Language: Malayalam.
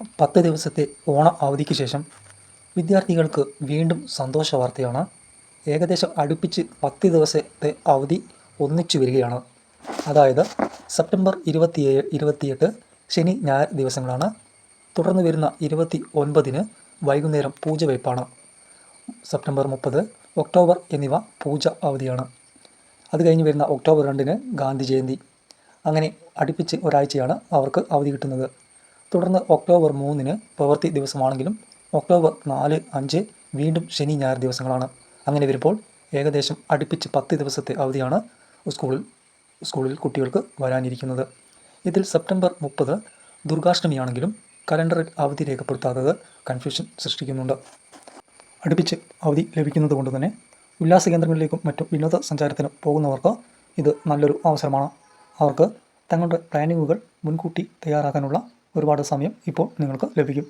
പത്ത് ദിവസത്തെ ഓണ അവധിക്ക് ശേഷം വിദ്യാർത്ഥികൾക്ക് വീണ്ടും സന്തോഷ വാർത്തയാണ്. ഏകദേശം അടുപ്പിച്ച് പത്ത് ദിവസത്തെ അവധി ഒന്നിച്ചു വരികയാണ്. അതായത് സെപ്റ്റംബർ ഇരുപത്തിയേഴ് ഇരുപത്തിയെട്ട് ശനി ഞായർ ദിവസങ്ങളാണ്. തുടർന്ന് വരുന്ന ഇരുപത്തി ഒൻപതിന് വൈകുന്നേരം പൂജ വയ്പ്പാണ്. സെപ്റ്റംബർ മുപ്പത് ഒക്ടോബർ എന്നിവ പൂജ അവധിയാണ്. അത് കഴിഞ്ഞ് വരുന്ന ഒക്ടോബർ രണ്ടിന് ഗാന്ധി ജയന്തി. അങ്ങനെ അടുപ്പിച്ച് ഒരാഴ്ചയാണ് അവർക്ക് അവധി കിട്ടുന്നത്. തുടർന്ന് ഒക്ടോബർ മൂന്നിന് പ്രവൃത്തി ദിവസമാണെങ്കിലും ഒക്ടോബർ നാല് അഞ്ച് വീണ്ടും ശനി ഞായർ ദിവസങ്ങളാണ്. അങ്ങനെ വരുമ്പോൾ ഏകദേശം അടുപ്പിച്ച് പത്ത് ദിവസത്തെ അവധിയാണ് സ്കൂളിൽ സ്കൂളിൽ കുട്ടികൾക്ക് വരാനിരിക്കുന്നത്. ഇതിൽ സെപ്റ്റംബർ മുപ്പത് ദുർഗാഷ്ടമിയാണെങ്കിലും കലണ്ടറിൽ അവധി രേഖപ്പെടുത്താത്തത് കൺഫ്യൂഷൻ സൃഷ്ടിക്കുന്നുണ്ട്. അടുപ്പിച്ച് അവധി ലഭിക്കുന്നത് കൊണ്ട് തന്നെ ഉല്ലാസ കേന്ദ്രങ്ങളിലേക്കും മറ്റും വിനോദസഞ്ചാരത്തിനും പോകുന്നവർക്ക് ഇത് നല്ലൊരു അവസരമാണ്. അവർക്ക് തങ്ങളുടെ പ്ലാനിങ്ങുകൾ മുൻകൂട്ടി തയ്യാറാക്കാനുള്ള ഒരുപാട് സമയം ഇപ്പോൾ നിങ്ങൾക്ക് ലഭിക്കും.